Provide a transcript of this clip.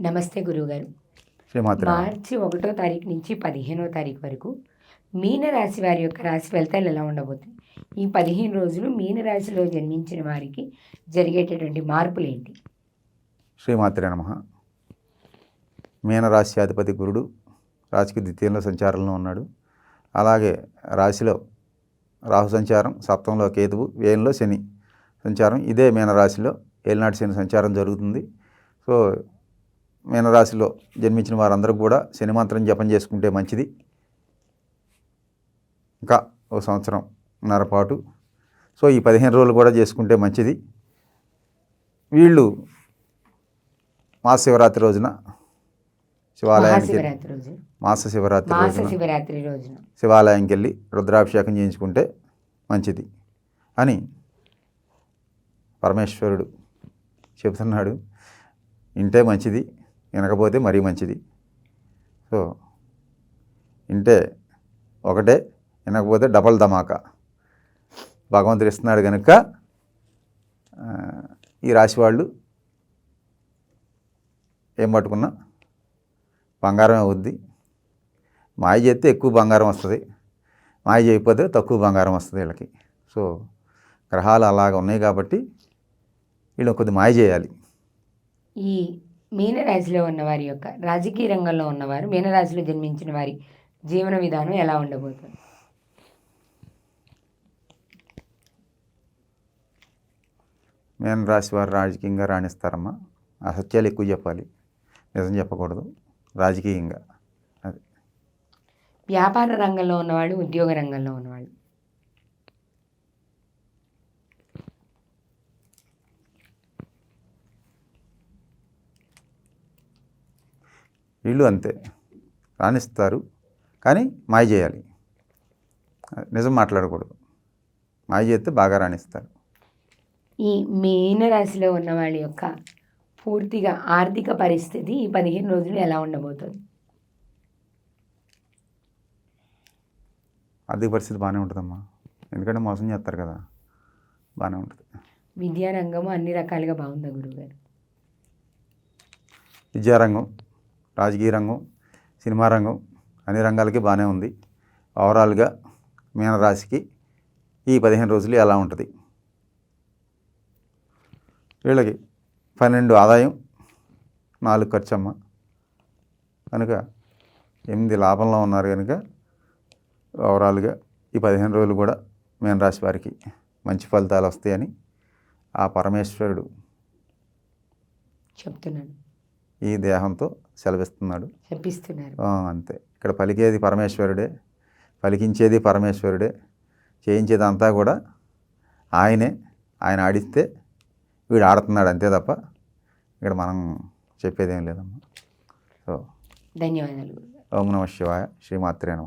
నమస్తే గురువుగారు. శ్రీమాత్ర మార్చి ఒకటో తారీఖు నుంచి పదిహేనో తారీఖు వరకు మీన రాశి వారి యొక్క రాశి ఫలితాలు ఎలా ఉండబోతుంది? ఈ పదిహేను రోజులు మీన రాశిలో జన్మించిన వారికి జరిగేటటువంటి మార్పులు ఏంటి? శ్రీమాత్రే నమ. మీనరాశి అధిపతి గురుడు రాశికి ద్వితీయంలో సంచారంలో ఉన్నాడు. అలాగే రాశిలో రాహు సంచారం సప్తంలో కేతువు వేయంలో శని సంచారం. ఇదే మీనరాశిలో ఏలినాటి శని సంచారం జరుగుతుంది. సో మీనరాశిలో జన్మించిన వారందరూ కూడా శని మంత్రం జపం చేసుకుంటే మంచిది. ఇంకా ఓ సంవత్సరం నర పాటు. సో ఈ పదిహేను రోజులు కూడా చేసుకుంటే మంచిది. వీళ్ళు మహాశివరాత్రి రోజున శివాలయానికి మాస శివరాత్రి శివరాత్రి రోజున శివాలయంకి వెళ్ళి రుద్రాభిషేకం చేయించుకుంటే మంచిది. అని పరమేశ్వరుడు చెబుతున్నాడు. ఇంటే మంచిది. వినకపోతే మరీ మంచిది. సో ఇంటే ఒకటే వినకపోతే డబల్ ధమాకా. భగవంతుడు ఇస్తున్నాడు కనుక ఈ రాశి వాళ్ళు ఏం పట్టుకున్నా బంగారమే అవుద్ది. మాయ చేస్తే ఎక్కువ బంగారం వస్తుంది. మాయ చేయకపోతే తక్కువ బంగారం వస్తుంది వీళ్ళకి. సో గ్రహాలు అలాగ ఉన్నాయి కాబట్టి వీళ్ళు కొద్ది మాయ చేయాలి. ఈ మీన రాశిలో ఉన్న వారి యొక్క రాజకీయ రంగంలో ఉన్నవారు మీన రాశిలో జన్మించిన వారి జీవన విధానం ఎలా ఉండబోతుంది? మేన రాశి వారు రాజకీయంగా రాణిస్తారమ్మా. అసత్యాలు ఎక్కువ చెప్పాలి. నిజం చెప్పకూడదు. రాజకీయంగా. అది. వ్యాపార రంగంలో ఉన్నవాళ్ళు ఉద్యోగ రంగంలో ఉన్నవాళ్ళు. వీళ్ళు అంతే. రాణిస్తారు. కానీ మాయ చేయాలి. నిజం మాట్లాడకూడదు. మాయ చేస్తే బాగా రాణిస్తారు. ఈ మీన రాశిలో ఉన్న వాళ్ళ యొక్క పూర్తిగా ఆర్థిక పరిస్థితి ఈ పదిహేను రోజులు ఎలా ఉండబోతుంది? ఆర్థిక పరిస్థితి బాగానే ఉంటుందమ్మా. ఎందుకంటే మోసం చేస్తారు కదా. బాగానే ఉంటుంది. విద్యారంగము అన్ని రకాలుగా బాగుందా గురువుగారు? విద్యారంగం రాజకీయ రంగం సినిమా రంగం అన్ని రంగాలకి బాగానే ఉంది. ఓవరాల్గా మీనరాశికి ఈ పదిహేను రోజులు ఎలా ఉంటుంది? వీళ్ళకి పన్నెండు ఆదాయం నాలుగు ఖర్చమ్మ. కనుక ఎనిమిది లాభంలో ఉన్నారు కనుక ఓవరాల్గా ఈ పదిహేను రోజులు కూడా మీనరాశి వారికి మంచి ఫలితాలు వస్తాయని ఆ పరమేశ్వరుడు చెప్తున్నాను ఈ దేహంతో సెలవిస్తున్నాడు. చెప్పిస్తున్నారు అంతే. ఇక్కడ పలికేది పరమేశ్వరుడే పలికించేది పరమేశ్వరుడే చేయించేది అంతా కూడా ఆయనే. ఆయన ఆడిస్తే వీడు ఆడుతున్నాడు అంతే తప్ప ఇక్కడ మనం చెప్పేదేం లేదమ్మా. సో ధన్యవాదాలు. ఓం నమ శివాయ. శ్రీమాత్రే నమ.